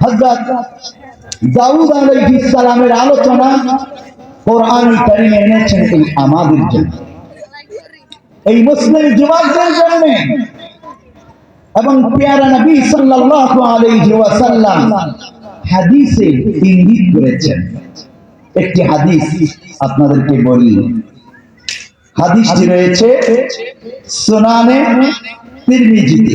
হযরত দাউদ আলাইহিস সালামের আলোচনা কোরআন কারিমে এনেছেন এই আমাদের জন্য এই মুসলিম যুবকদের জন্য এবং পেয়ারা নবী সাল্লাল্লাহু আলাইহি ওয়াসাল্লাম হাদিসে ইঙ্গিত করেছেন। একটি হাদিস আপনাদেরকে বলি। হাদিসটি রয়েছে সুনানে তিরমিজিতে।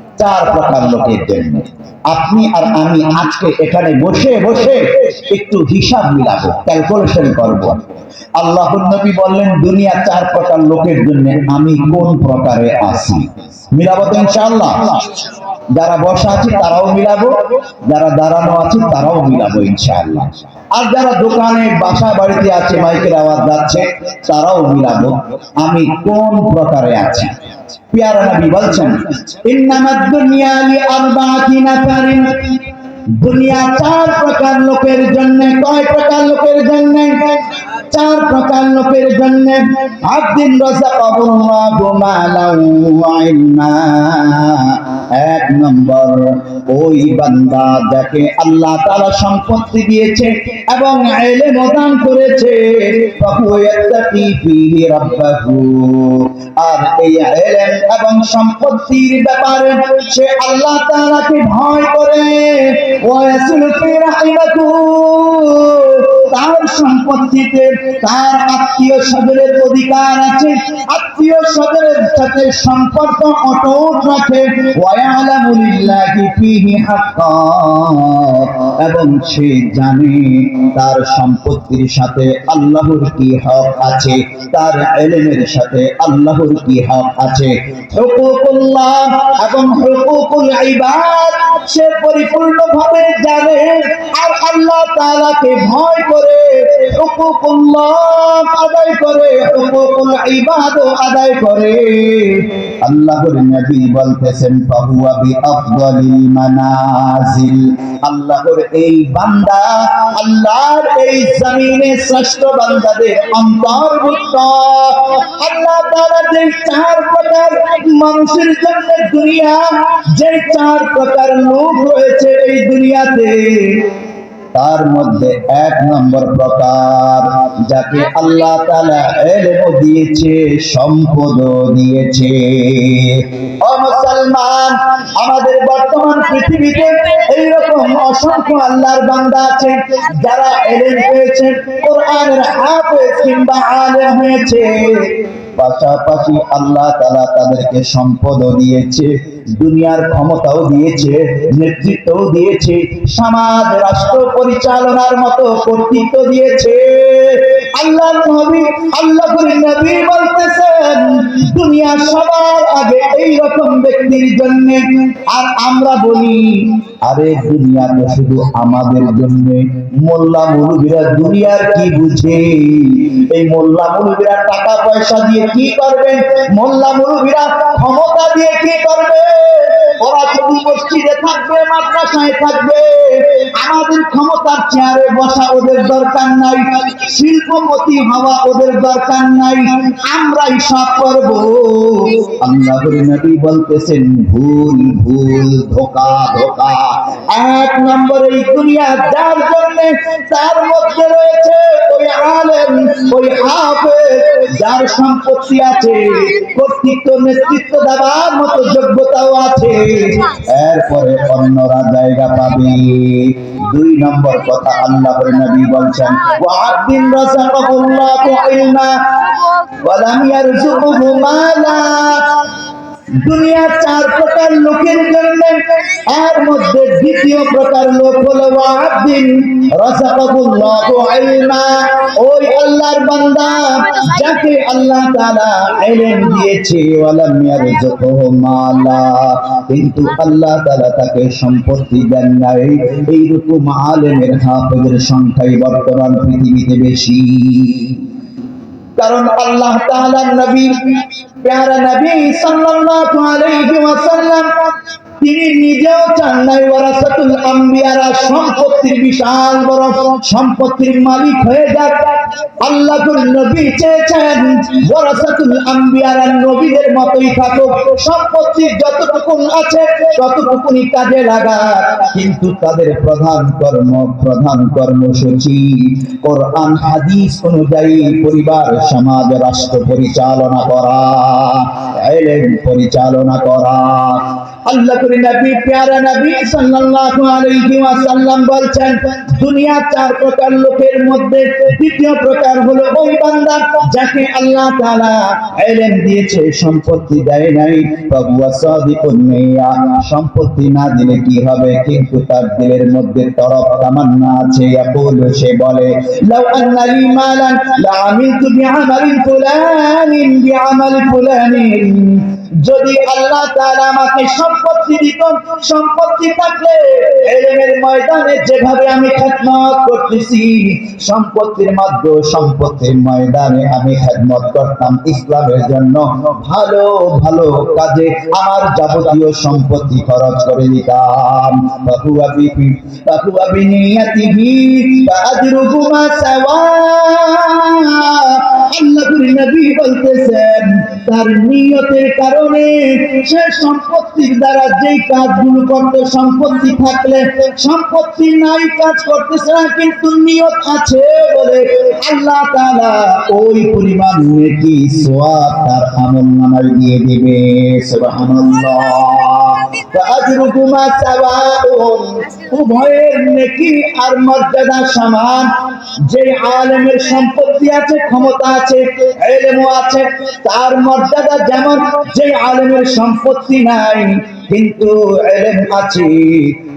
চার প্রকার লোকের জন্য। আপনি আর আমি আজকে এখানে বসে বসে একটু হিসাব মিলাবো ক্যালকুলেশন করব। আল্লাহ নবী বললেন, দুনিয়া চার প্রকার লোকের জন্য আমি কোন প্রকারে আছি? মিলাবো তো ইনশাআল্লাহ। যারা বসা আছে তারাও মিলাবো, যারা দাঁড়ানো আছে তারাও মিলাবো ইনশাআল্লাহ। আর যারা দোকানে বাসা বাড়িতে আছে, মাইকের আওয়াজ যাচ্ছে, তারাও মিলাবো। আমি কোন প্রকারে আছি? পেয়ারা নবী বলছেন, ইন্নামাদ দুনিয়া লি আরবাআতি নাফারিন দুনিয়া চার প্রকার লোকের জন্য, কয় প্রকার লোকের জন্য? চার প্রকার লোকের জন্য আদিন রাযাকাহুল্লাহু মালাউ ওয়া ইলমা এক নম্বর, ওই বান্দা যাকে আল্লাহ তাআলা সম্পত্তি দিয়েছে এবং ইলম দান করেছে আর এই এবং সম্পত্তির ব্যাপারে সে আল্লাহ তাআলাকে ভয় করে। ফি রাহিমাতু তার সম্পত্তিতে তার আত্মীয় স্বজনের অধিকার আছে। আত্মীয় স্বজনের সাথে সম্পর্ক অটুট রাখে এবং সে জানে তার সম্পত্তির সাথে আল্লাহর কি হক আছে, তার এলেমের সাথে আল্লাহর কি হক আছে। এবং হুকুকুল ইবাদ, সে জানে আর আল্লাহ তাআলাকে ভয় করে। হুকুকুল্লাহ আদায় করে, হুকুকুল ইবাদ আদায় করে। আল্লাহর নবী বলতেছেন, ফাহুয়া বি আফদালিল মানাজিল। আল্লাহর এই বান্দা আল্লাহর এই জমিনে শ্রেষ্ঠ বান্দাদের অন্তর্ভুক্ত। আল্লাহ তাআলা যে চার প্রকার মানুষের জন্য দুনিয়া যে চার প্রকার লোক রয়েছে এই দুনিয়াতে তার মধ্যে এক নম্বর প্রকার, যাকে আল্লাহ তালা এলম দিয়েছে সম্পদ দিয়েছে। মুসলমান, আমাদের বর্তমান পৃথিবীতে এইরকম অসংখ্য আল্লাহর বান্দা আছে, যারা এলেম পেয়েছে, কোরআনের হাফেজ কিংবা আলেম হয়েছে। পাশাপাশি আল্লাহ তাআলা তাদেরকে সম্পদও দিয়েছে, দুনিয়ার ক্ষমতাও দিয়েছে, নেতৃত্বও দিয়েছে, সমাজ, রাষ্ট্র পরিচালনার মতো কর্তৃত্ব দিয়েছে। আল্লাহ নবী, আল্লাহর নবী বলতেছেন দুনিয়া সবার আগে এই রকম ব্যক্তির জন্য, আর আমরা বলি আরে দুনিয়া তো শুধু আমাদের জন্য। মোল্লা মুলুবিরা দুনিয়ার কি বুঝে? এই মোল্লা মুলুবিরা টাকা পয়সা দিয়ে কি করবেন মোল্লা মুলুবিরা ক্ষমতা দিয়ে কি করবে? ওরা শুধু মসজিদে থাকবে, মাদ্রাসায় থাকবে। আমাদের ক্ষমতার চেয়ারে বসা ওদের দরকার নাই। শিল্পপতি হওয়া ওদের দরকার নাই। আমরাই সব করব। আল্লাহর নবী বলতেছেন, ভুল ভুল, ধোকা ধোকা। এক নম্বর এই দুনিয়া যার জন্য, তার মধ্যে রয়েছে ওই আলেম, ওই হাফেজ, যার সম্পত্তি আছে, কর্তৃত্ব, নেতৃত্ব দেওয়ার মতো যোগ্যতাও আছে। এরপরে অন্যরা জায়গা পাবে। দুই নম্বর কথা আল্লাহর নবী বলছেন ওয়াদিন রাসাকাহুল্লাহু ইলমা ওয়া লাম ইয়ারযুকুহু মালা দুনিয়ার চার প্রকার লোকের জন্য, এর মধ্যে দ্বিতীয় প্রকার লোক হলো ইলমা ওই আল্লাহর বান্দা যাকে আল্লাহ তাআলা ইলম দিয়েছে, ওয়ালাম মালা। কিন্তু আল্লাহ তাআলা তাকে সম্পত্তি দেন নাই। এইরকম আলেমের হাফেজের সংখ্যাই বর্তমান পৃথিবীতে বেশি। কারণ আল্লাহ তাআলার নবী پیارا نبی صلی اللہ علیہ وسلم. তিনি নিজেও চান নাই ওয়ারাসাতুল আম্বিয়ারা সম্পত্তির বিশাল বড় সম্পত্তির মালিক হয়ে যাক। নবী চেয়েছেন ওয়ারাসাতুল আম্বিয়ারা নবীদের থাকুক। যতটুকু আছে ততটুকুনি কাজে লাগা কিন্তু তাদের প্রধান কর্ম, প্রধান কর্মসূচি কোরআন, হাদিস অনুযায়ী পরিবার, সমাজ, রাষ্ট্র পরিচালনা করা পরিচালনা করা। নবী নবী সাল্লাল্লাহু আলাইহি ওয়াসাল্লাম দুনিয়া চার প্রকার লোকের মধ্যে তৃতীয় প্রকার হলো ওই বান্দা যাকে আল্লাহ তাআলা ইলম দিয়েছে, সম্পত্তি দেয় নাই। সাদিকুন মিয়া সম্পত্তি না দিলে কি হবে? কিন্তু তার দিলের মধ্যে তরফ তামান্না আছে। ইয়াকুল, সে বলে, লাউ আন্না মালান, লা ফুলানিন ফুলানিন। যদি আল্লাহ তাআলা আমাকে সম্পত্তি দিত সম্পত্তি থাকলে এলেমের ময়দানে যেভাবে আমি খেদমত করতেছি, সম্পত্তির মাধ্যমে সম্পত্তির ময়দানে আমি খেদমত করতাম ইসলামের জন্য। ভালো ভালো কাজে আমার যাবতীয় সম্পত্তি খরচ করে দিতাম। বাহুয়া বিপি বাহুয়া বিনিয়াতিহি ফাআজরুহুমা সাওয়া। আল্লাহর নবী বলতেছেন তার নিয়তের কারণে সে সম্পত্তির দ্বারা যেই কাজগুলো করতে সম্পত্তি থাকলে সম্পত্তি নাই কাজ করতেছে না কিন্তু নিয়ত আছে বলে আল্লাহ তাআলা ওই পরিমাণ নেকি সওয়াব তার আমল নামায় দিয়ে দিবে সুবহানাল্লাহ فأجركما سواء উভয়ের নেকি আর মর্যাদা সমান যে আলেমের সম্পত্তি আছে ক্ষমতা আছে তার মর্যাদা যেমন যে সম্পত্তি নাই, কিন্তু আছে।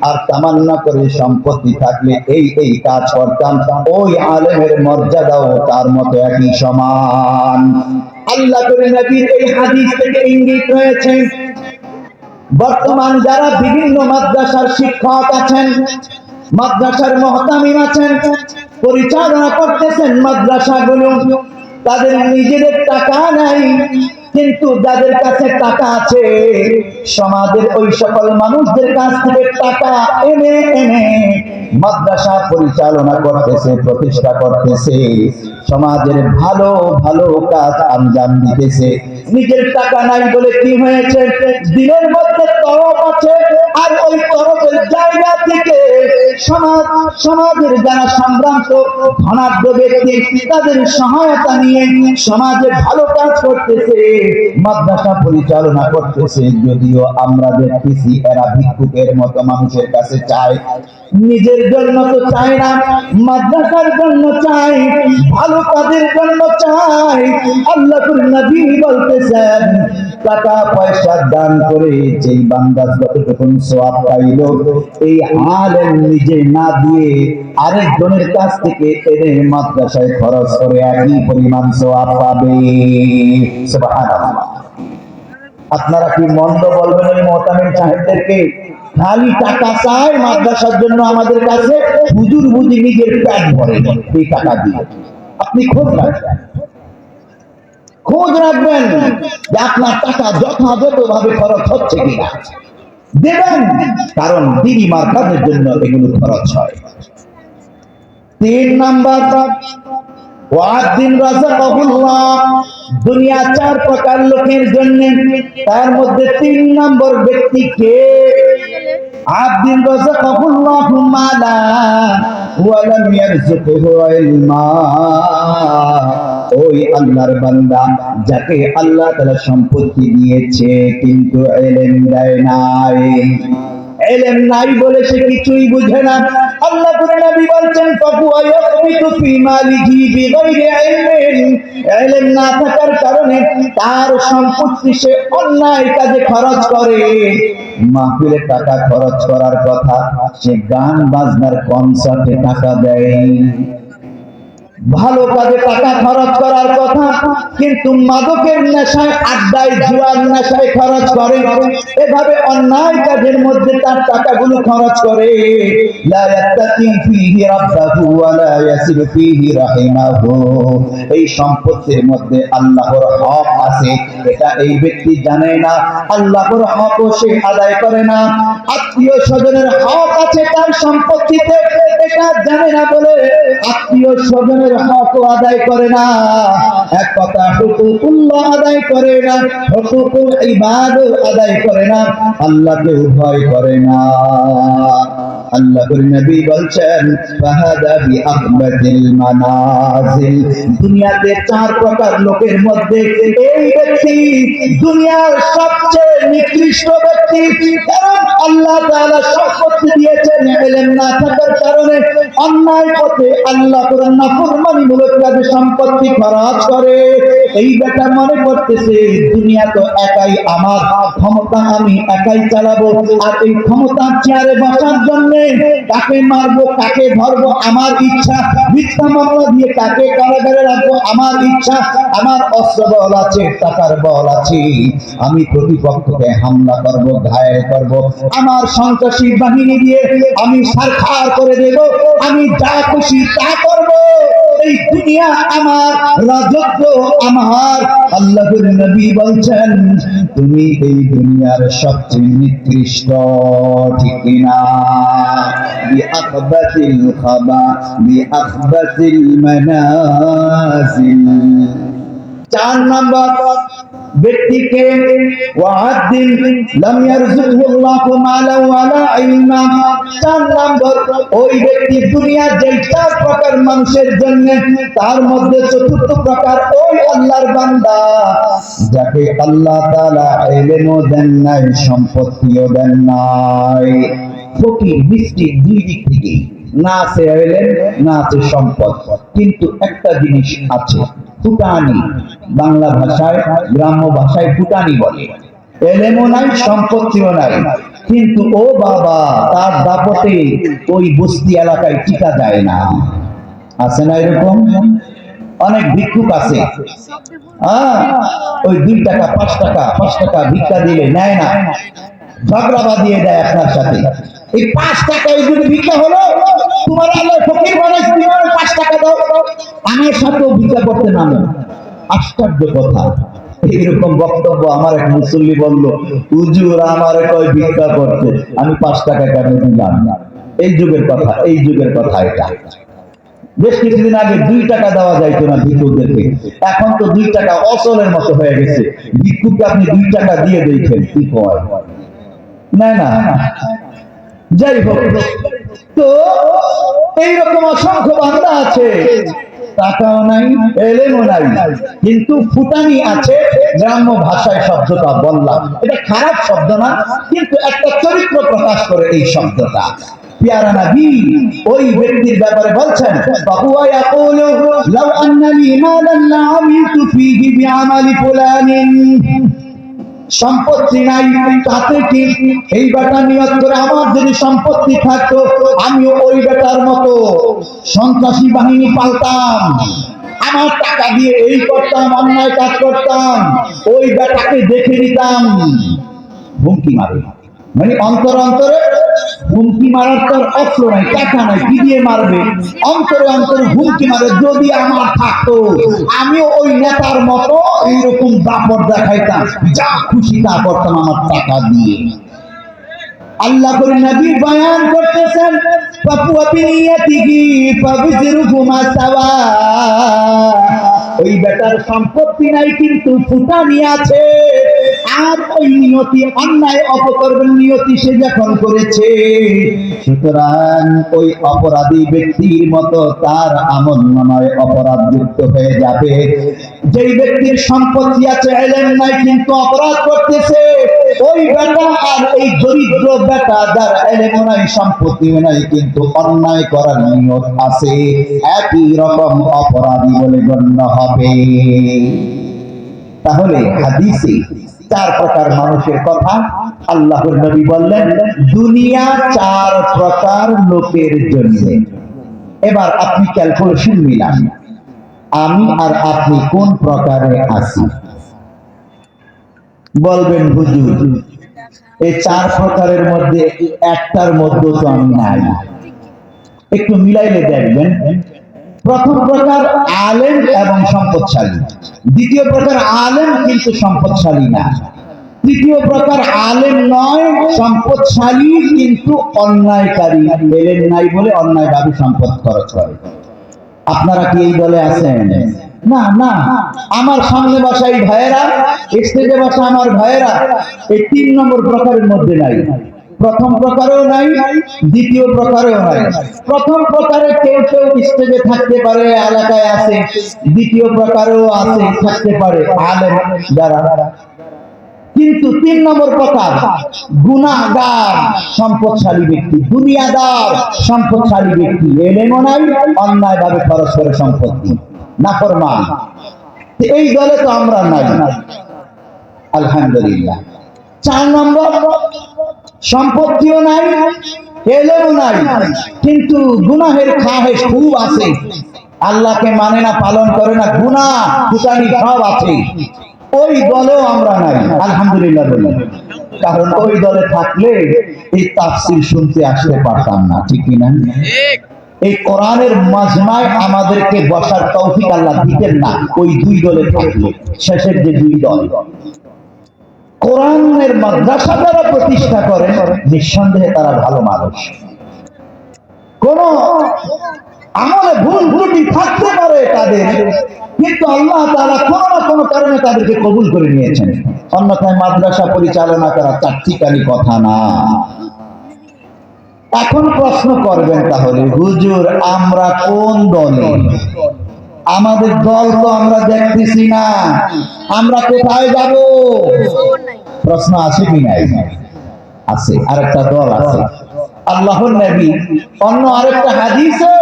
আর তামান্না করে সম্পত্তি থাকলে এই এই কাজ করতাম, ওই মর্যাদাও তার মতো একই সমান। আল্লাহ করে নবীর এই হাদিস থেকে ইঙ্গিত রয়েছে, বর্তমান যারা বিভিন্ন মাদ্রাসার শিক্ষক আছেন, মাদ্রাসার মহতামিম আছেন, পরিচালনা করতেছেন মাদ্রাসা মাদ্রাসাগুলো তাদের নিজেদের টাকা নাই, কিন্তু যাদের কাছে টাকা আছে, সমাজের ওই সকল মানুষদের কাছ থেকে টাকা এনে এনে মাদ্রাসা পরিচালনা করতেছে, প্রতিষ্ঠা করতেছে। সমাজের ভালো ভালো কাজ আঞ্জাম দিতেছে। নিজের টাকা নাই বলে কি হয়েছে? দিনের মধ্যে তরফ আছে, আর ওই তরফের জায়গা থেকে সমাজ, সমাজের যারা সম্ভ্রান্ত, ধনাঢ্য ব্যক্তি, তাদের সহায়তা নিয়ে সমাজে ভালো কাজ করতেছে, মাদ্রাসা পরিচালনা করতেছে। যদিও আমরা দেখতেছি এরা ভিক্ষুকের মতো মানুষের কাছে চায়। নিজের জন্য তো চায় না, মাদ্রাসার জন্য চাই, ভালো কাজের জন্য চাই। আল্লাহ নবী বলতেছেন, টাকা পয়সা দান করে যেই বান্দা যতটুকু সওয়াব পাইল, এই আলেম নিজে না দিয়ে আরেকজনের কাছ থেকে এনে মাদ্রাসায় খরচ করে একই পরিমাণ সওয়াব পাবে। সুবহানাল্লাহ। আপনারা কি মন্দ বলবেন ওই মহতামিম সাহেবদেরকে? খালি টাকা চায় মাদ্রাসার জন্য আমাদের কাছে হুজুর বুঝি নিজের প্যাট ভরে এই টাকা দিয়ে। আপনি খোঁজ রাখবেন। খোঁজ রাখবেন যে আপনার টাকা যথাযথ ভাবে খরচ হচ্ছে কিনা। দেবেন, কারণ দিদি মার্কাজের জন্য এগুলো খরচ হয়। তিন নাম্বার ওয়াদিন রাজাকাহুল্লাহ দুনিয়া চার প্রকার লোকের জন্য। তার মধ্যে তিন নম্বর ব্যক্তি কে? আব্দিন ওই আল্লাহর বান্দা যাকে আল্লাহ তাআলা সম্পত্তি দিয়েছে, কিন্তু ইলম দেয় নাই। এলেম নাই বলে সে কিছুই বুঝে না। আল্লাহ করে নবী বলছেন তবু আয়াতবিতু ফি মালিহি বিগাইরি ইলমিন। এলেম না থাকার কারণে তার সম্পত্তি সে অন্যায় কাজে খরচ করে। মাহফিলে টাকা খরচ করার কথা, সে গান বাজনার কনসার্টে টাকা দেয়। ভালো কাজে টাকা খরচ করার কথা, কিন্তু মাদকের নেশায়, আড্ডায়, জুয়ার নেশায় খরচ করে। এভাবে অন্যায় কাজের মধ্যে তার টাকাগুলো খরচ করে। এই সম্পত্তির মধ্যে আল্লাহর হক আছে। এটা এই ব্যক্তি জানে না, আল্লাহর হকও সে আদায় করে না। আত্মীয় স্বজনের হক আছে তার সম্পত্তিতে, এটা জানে না বলে আত্মীয় স্বজনের হকও আদায় করে না। এক কথা আদায় করে না হুকুকুল আদায় করে না। আল্লাহকে ভয় করে না। আল্লাহর নবী বলছেন মানাজিল। দুনিয়াতে চার প্রকার লোকের মধ্যে এই ব্যক্তি দুনিয়ার সবচেয়ে নিকৃষ্ট ব্যক্তি। কারণ আল্লাহ তাআলা সম্পত্তি দিয়েছেন ইলম না থাকার কারণে অন্যায় পথে আল্লাহ কোরআন কাজে সম্পত্তি খরচ করে। এই বেটা মনে করতেছে দুনিয়া তো একাই আমার, ক্ষমতা আমি একাই চালাবো। আর এই ক্ষমতার চেয়ারে বসার জন্য কাকে মারবো, কাকে ধরবো, আমার ইচ্ছা। মিথ্যা মামলা দিয়ে কাকে কারাগারে রাখব, আমার ইচ্ছা। আমার অস্ত্র বল আছে, টাকার বল আছে। আমি প্রতিপক্ষকে হামলা করব, ঘায়েল করব। আমার সন্ত্রাসী বাহিনী দিয়ে আমি সারখার করে দেব। আমি যা খুশি তা করব। এই দুনিয়া আমার, রাজত্ব আমার। আল্লাহর নবী বলছেন, তুমি এই দুনিয়ার সবচেয়ে নিকৃষ্ট, ঠিক না? বিআখবাতিল খাবা বিআখবাতিল মানাজিল। চার নাম্বার ব্যক্তিকে লাম মালা ওয়ালা ইলমা চার ওই ব্যক্তি চার প্রকার মানুষের জন্য তার মধ্যে চতুর্থ প্রকার ওই আল্লাহর বান্দা, যাকে আল্লাহ তাআলা দেন নাই, সম্পত্তিও দেন নাই। ফকির মিষ্টি দুই দিক থেকেই। না আছে এলেন না আছে সম্পদ। কিন্তু একটা জিনিস আছে। ফুটানি। বাংলা ভাষায়, গ্রাম্য ভাষায় ফুটানি বলে। এলেমও নাই সম্পত্তিও নাই। কিন্তু ও বাবা, তার দাপটে ওই বস্তি এলাকায় টিকা যায় না। আছে না এরকম? অনেক ভিক্ষুক আছে। ওই দুই টাকা, পাঁচ টাকা পাঁচ টাকা ভিক্ষা দিলে নেয় না। ঝগড়া বাঁধিয়ে দেয় আপনার সাথে। এই পাঁচ টাকা ওই ভিক্ষা হলো আশ্চর্য কথা। বক্তব্য আমার এক মুসল্লি হুজুর, আমার ভিক্ষা আমি পাঁচ টাকা কেন দিলাম? না এই যুগের কথা, এই যুগের কথা এটা। বেশ কিছুদিন আগে দুই টাকা দেওয়া যাইতো না ভিক্ষুকদেরকে এখন তো দুই টাকা অচলের মতো হয়ে গেছে। ভিক্ষুককে আপনি দুই টাকা দিয়ে দিয়েছেন কি কয়? না না? যাই হোক তো এইরকম অসংখ্য বান্দা আছে। টাকাও নাই এলেমও নাই। কিন্তু ফুটানি আছে, গ্রাম্য ভাষায় শব্দটা বললাম। এটা খারাপ শব্দ না, কিন্তু একটা চরিত্র প্রকাশ করে এই শব্দটা। পিয়ারা নবী, ওই ব্যক্তির ব্যাপারে বলছেন সম্পত্তি নাই তাতে কি? এই বেটা নিয়ত করে আমার যদি সম্পত্তি থাকতো, আমিও ওই বেটার মতো সন্ত্রাসী বাহিনী পালতাম। আমার টাকা দিয়ে এই করতাম, অন্যায় কাজ করতাম, ওই বেটাকে দেখে নিতাম। হুমকি মারে মানে অন্তর অন্তরে হুমকি মারার তোর অস্ত্র নাই, টাকা নাই কি দিয়ে মারবে। অন্তরে অন্তরে হুমকি মারে, যদি আমার থাকতো, আমিও ওই নেতার মতো এইরকম দাপট দেখাইতাম। যা খুশি তা করতাম আমার টাকা দিয়ে। আল্লাহ করে নবী বয়ান করতেছেন ওই বেটার সম্পত্তি নাই, কিন্তু ফুটানি আছে। আর ওই নিয়তি অন্যায় অপকর্মের নিয়তি সে যখন করেছে, সুতরাং ওই অপরাধী ব্যক্তির মতো তার আমল নামায় অপরাধ যুক্ত হয়ে যাবে। যেই ব্যক্তির সম্পত্তি আছে, এলেন নাই, কিন্তু অপরাধ করতেছে, ওই বেটা আর এই দরিদ্র বেটা যার এলেমও নাই, সম্পত্তিও নাই, কিন্তু অন্যায় করার নিয়ত আছে। একই রকম অপরাধী বলে গণ্য হবে। তাহলে হাদিসে চার প্রকার মানুষের কথা আল্লাহর নবী বললেন, দুনিয়া চার প্রকার লোকের জন্য। এবার আপনি ক্যালকুলেশন মিলান আমি আর আপনি কোন প্রকারে আছি? বলবেন, হুজুর, এই চার প্রকারের মধ্যে একটার মধ্যে তো আমি নাই। একটু মিলাইলে দেখবেন প্রথম প্রকার আলেম এবং সম্পদশালী। দ্বিতীয় প্রকার আলেম কিন্তু সম্পদশালী না। তৃতীয় প্রকার আলেম নয়, সম্পদশালী কিন্তু অন্যায়কারী। এলেন নাই বলে অন্যায়ভাবে সম্পদ খরচ করে। আপনারা কি এই দলে আছেন? না না। আমার সামনে বসা এই ভাইয়েরা, স্টেজে বসা আমার ভাইয়েরা, এই তিন নম্বর প্রকারের মধ্যে নাই। প্রথম প্রকারেও নাই, দ্বিতীয় প্রকারেও নাই। প্রথম প্রকারে কেউ কেউ স্টেজে থাকতে পারে, এলাকায় আছে, দ্বিতীয় প্রকারেও আছে, থাকতে পারে, আলেম যারা। কিন্তু তিন নম্বর প্রকার গুণাগার সম্পদশালী ব্যক্তি, দুনিয়াদার সম্পদশালী ব্যক্তি এলেমও নাই অন্যায় ভাবে খরচ করে সম্পত্তি, নাফরমান। এই দলে তো আমরা নাই। আলহামদুলিল্লাহ। চার নম্বর সম্পত্তিও নাই এলেও নাই, কিন্তু গুনাহের খাহেস খুব আছে। আল্লাহকে মানে না, পালন করে না, গুনাহ, কুটানি সব আছে। ওই দলেও আমরা নাই, আলহামদুলিল্লাহ বলি। কারণ ওই দলে থাকলে এই তাফসির শুনতে আসতে পারতাম না, ঠিক কিনা এই কোরআনের মাজমায় আমাদেরকে বসার তৌফিক আল্লাহ দিতেন না, ওই দুই দলে থাকলে, শেষের যে দুই দল। কোরআনের মাদ্রাসা যারা প্রতিষ্ঠা করে, নিঃসন্দেহে তারা ভালো মানুষ। কোন আমলে ভুল ত্রুটি থাকতে পারে তাদের, কিন্তু আল্লাহ তাআলা কোনো না কোনো কারণে তাদেরকে কবুল করে নিয়েছেন। অন্যথায় মাদ্রাসা পরিচালনা করা চারটিকারি কথা না। এখন প্রশ্ন করবেন তাহলে, হুজুর, আমরা কোন দলে? আমাদের দল তো আমরা দেখতেছি না। আমরা কোথায় যাব? প্রশ্ন আছে কি নাই? আছে, আরেকটা দল আছে। আল্লাহর নবী অন্য আরেকটা হাদিসে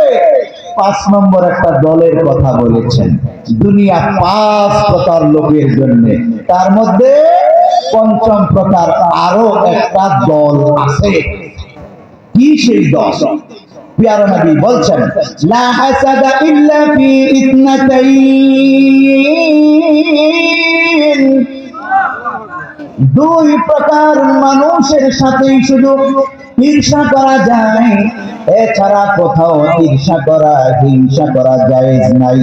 পাঁচ নম্বর একটা দলের কথা বলেছেন। দুনিয়া পাঁচ প্রকার লোকের জন্য। তার মধ্যে পঞ্চম প্রকার আরও একটা দল আছে। কি সেই দল? পিয়ারা নবী বলছেন, লা হাসাদা ইল্লা ফি ইতনাতাইন দুই প্রকার মানুষের সাথে শুধু ঈর্ষা করা যায়। এছাড়া কোথাও ঈর্ষা করা, হিংসা করা যায় নাই।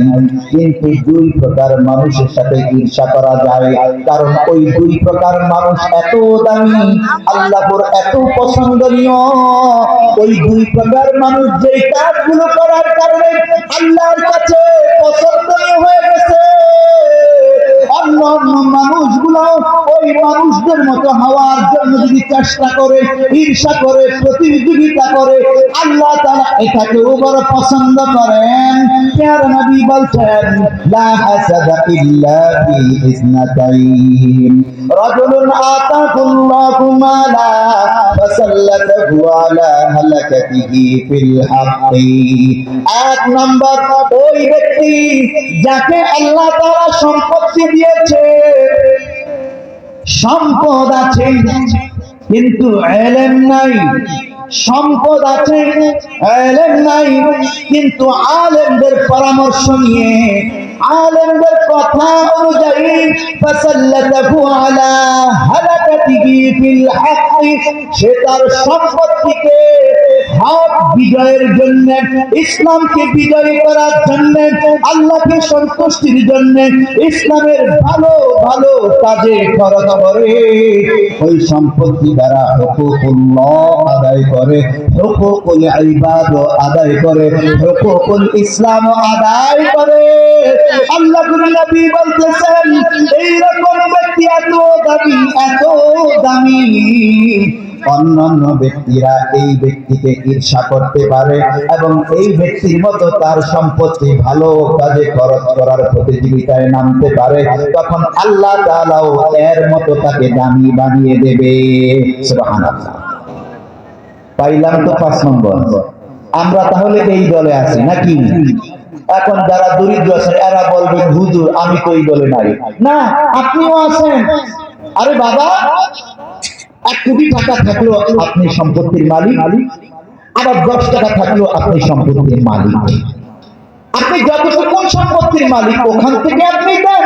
কিন্তু দুই প্রকার মানুষের সাথে ঈর্ষা করা যায়। কারণ ওই দুই প্রকার মানুষ এত দামি, আল্লাহর এত পছন্দনীয়। ওই দুই প্রকার মানুষ যে কাজগুলো করার কারণে আল্লাহর কাছে পছন্দনীয় হয়ে গেছে। অন্য অন্য মানুষগুলো ওই মানুষদের মতো হওয়ার জন্য যদি চেষ্টা করে, ঈর্ষা করে, প্রতিযোগিতা করে, আল্লাহ তারা পছন্দ করেন। নবী বলছেন সম্পত্তি দিয়েছে। সম্পদ আছে, কিন্তু এলেম নাই। সম্পদ আছে, এলেম নাই, কিন্তু আলেমদের পরামর্শ নিয়ে, আলেমদের কথা অনুযায়ী, ফাসাল্লাতাহু আলা হালাকাতিহি ফিল হাক্কি, সে তার সম্পত্তিকে হক বিজয়ের জন্য, ইসলামকে বিজয়ী করার জন্য, আল্লাহকে সন্তুষ্টির জন্য, ইসলামের ভালো ভালো কাজে খরচ করে ওই সম্পত্তি দ্বারা হুকুকুল্লাহ আদায় করে, হুকুকুল ইবাদ আদায় করে, হুকুকুল ইসলাম আদায় করে। আল্লাহ নবী বলতেছেন এই রকম ব্যক্তি এত দামি এত দামি। অন্যান্য ব্যক্তিরা এই ব্যক্তিকে ঈর্ষা করতে পারে এবং এই ব্যক্তির মতো তার সম্পত্তি ভালো কাজে খরচ করার প্রতিযোগিতায় নামতে পারে, তখন আল্লাহ তাআলাও এর মতো তাকে দামি বানিয়ে দেবে। পাইলাম তো পাঁচ নম্বর। আমরা তাহলে এই দলে আছি নাকি? এখন যারা দরিদ্র আছেন এরা বলবেন, হুজুর, আমি তো এই দলে নাই। না, আপনিও আছেন। আরে বাবা! এক কোটি টাকা থাকলেও আপনি সম্পত্তির মালিক। আবার দশ টাকা থাকলেও আপনি সম্পত্তির মালিক। আপনি যতটুকু সম্পত্তির মালিক, ওখান থেকে আপনি দেন।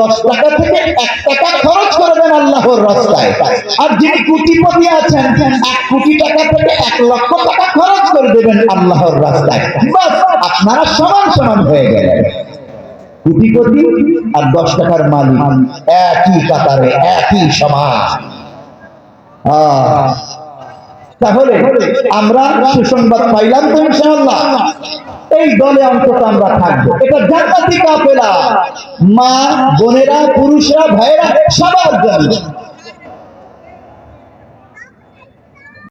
দশ টাকা থেকে এক টাকা খরচ করে দেন আল্লাহর রাস্তায়। আর যিনি কোটিপতি আছেন, এক কোটি টাকা থেকে এক লক্ষ টাকা খরচ করে দেবেন আল্লাহর রাস্তায়। আপনারা সমান সমান হয়ে গেলেন। কোটিপতি আর দশ টাকার মালিক একই কাতারে, একই সমান তাহলে আমরা সুসংবাদ পাইলাম তো ইনশাআল্লাহ। এই দলে অন্তত আমরা থাকব। এটা জান্নাতি কাফেলা। মা, বোনেরা, পুরুষরা, ভাইয়েরা, সবার জন্য।